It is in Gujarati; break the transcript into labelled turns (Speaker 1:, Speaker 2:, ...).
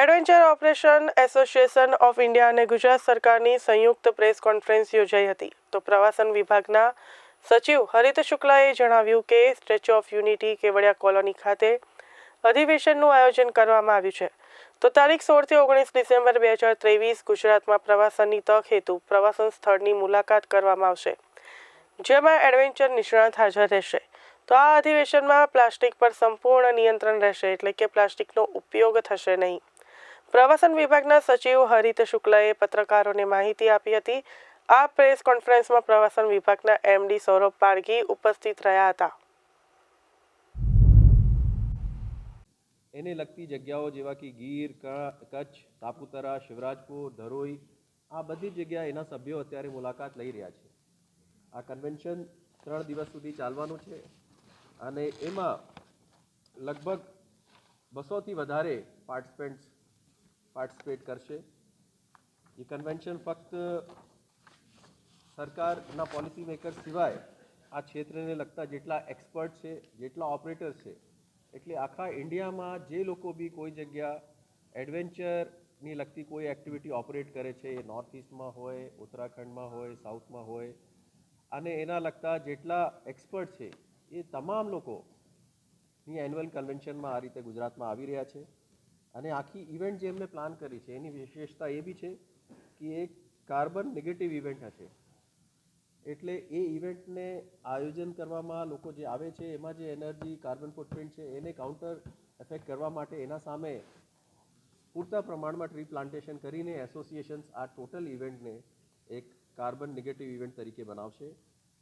Speaker 1: Adventure operation association of India અને ગુજરાત સરકારની સંયુક્ત પ્રેસ કોન્ફરન્સ યોજાઈ હતી. તો પ્રવાસન વિભાગના સચિવ હરિત શુક્લાએ જણાવ્યું કે statue of unity Kevadia colony ખાતે અધિવેશનનું આયોજન કરવામાં આવ્યું છે. તો તારીખ સોળથી ઓગણીસ ડિસેમ્બર બે હજાર ત્રેવીસ ગુજરાતમાં પ્રવાસનની તક હેતુ પ્રવાસન સ્થળની મુલાકાત કરવામાં આવશે, જેમાં એડવેન્ચર નિષ્ણાત હાજર રહેશે. તો આ અધિવેશનમાં પ્લાસ્ટિક પર સંપૂર્ણ નિયંત્રણ રહેશે, એટલે કે પ્લાસ્ટિકનો ઉપયોગ થશે નહીં. પ્રવાસન વિભાગના સચિવ હરિત શુક્લાએ પત્રકારોને માહિતી આપી હતી. આ પ્રેસ કોન્ફરન્સમાં પ્રવાસન વિભાગના એમડી સૌરભ પારગી ઉપસ્થિત રહ્યા હતા.
Speaker 2: એને લગતી જગ્યાઓ જેવા કે ગીર કચ્છ સાપુતારા શિવરાજપુર, ધરોઈ, આ બધી જગ્યા એના સભ્યો અત્યારે મુલાકાત લઈ રહ્યા છે. આ કન્વેન્શન ત્રણ દિવસ સુધી ચાલવાનું છે અને એમાં લગભગ બસોથી વધારે પાર્ટિસિપન્ટ્સ પાર્ટિસિપેટ કરશે. એ કન્વેન્શન ફક્ત સરકારના પોલિસી મેકર સિવાય આ ક્ષેત્રને લગતા જેટલા એક્સપર્ટ છે, જેટલા ઓપરેટર છે, એટલે આખા ઇન્ડિયામાં જે લોકો બી કોઈ જગ્યા એડવેન્ચરની લગતી કોઈ એક્ટિવિટી ઓપરેટ કરે છે, એ નોર્થ ઇસ્ટમાં હોય ઉત્તરાખંડમાં હોય સાઉથમાં હોય, અને એના લગતા જેટલા એક્સપર્ટ છે, એ તમામ લોકોની એન્યુઅલ કન્વેન્શનમાં આ રીતે ગુજરાતમાં આવી રહ્યા છે. અને આખી ઇવેન્ટ જે એમને પ્લાન કરી છે, એની વિશેષતા એ બી છે કે એક કાર્બન નેગેટિવ ઇવેન્ટ હશે. એટલે એ ઇવેન્ટને આયોજન કરવામાં લોકો જે આવે છે, એમાં જે એનર્જી કાર્બન ફૂટપ્રિન્ટ છે, એને કાઉન્ટર એફેક્ટ કરવા માટે એના સામે પૂરતા પ્રમાણમાં ટ્રી પ્લાન્ટેશન કરીને એસોસિએશન્સ આ ટોટલ ઇવેન્ટને એક કાર્બન નેગેટિવ ઇવેન્ટ તરીકે બનાવશે.